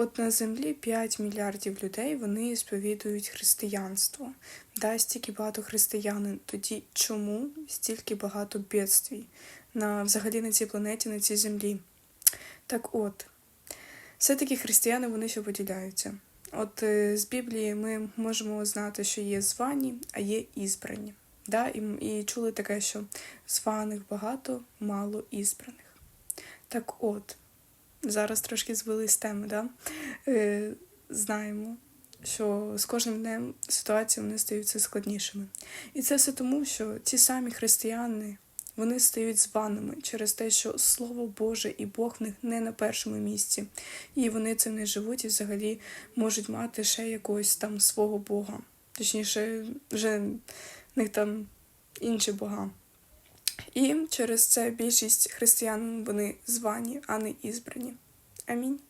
От на землі 5 мільярдів людей вони сповідують християнство. Да, стільки багато християн. Тоді чому стільки багато бідствій на взагалі на цій планеті, на цій землі? Так от, все-таки християни вони ще поділяються. От е, з Біблії ми можемо знати, що є звані, а є ізбрані. Да? І, і чули таке, що званих багато, мало ізбраних. Так от, зараз трошки звели з теми, да? е, знаємо, що з кожним днем ситуації вони стають все складнішими. І це все тому, що ті самі християни вони стають званими через те, що Слово Боже і Бог в них не на першому місці. І вони цим не живуть і взагалі можуть мати ще якогось там свого Бога. Точніше, вже в них там інші бога. І через це більшість християн вони звані, а не ізбрані. Амінь.